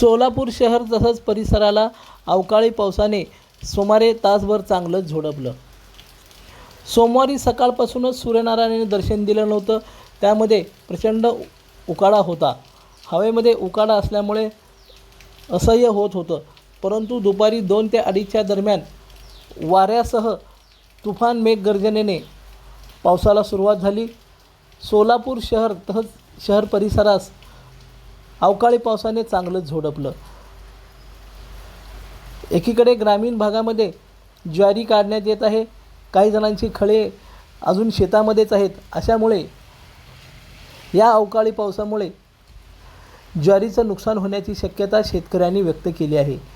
सोलापूर शहर तसंच परिसराला अवकाळी पावसाने सुमारे तासभर चांगलंच झोडपलं. सोमवारी सकाळपासूनच सूर्यनारायणाने दर्शन दिलं नव्हतं. त्यामध्ये प्रचंड उकाडा होता. हवेमध्ये उकाडा असल्यामुळे असह्य होत होतं. परंतु दुपारी दोन ते अडीचच्या दरम्यान वाऱ्यासह तुफान मेघगर्जनेने पावसाला सुरुवात झाली. सोलापूर शहर तसंच शहर परिसरास अवकाळी पावसाने चांगलंच झोडपलं. एकीकडे ग्रामीण भागामध्ये ज्वारी काढण्यात येत आहे. काही जणांची खळे अजून शेतामध्येच आहेत. अशामुळे या अवकाळी पावसामुळे ज्वारीचं नुकसान होण्याची शक्यता शेतकऱ्यांनी व्यक्त केली आहे.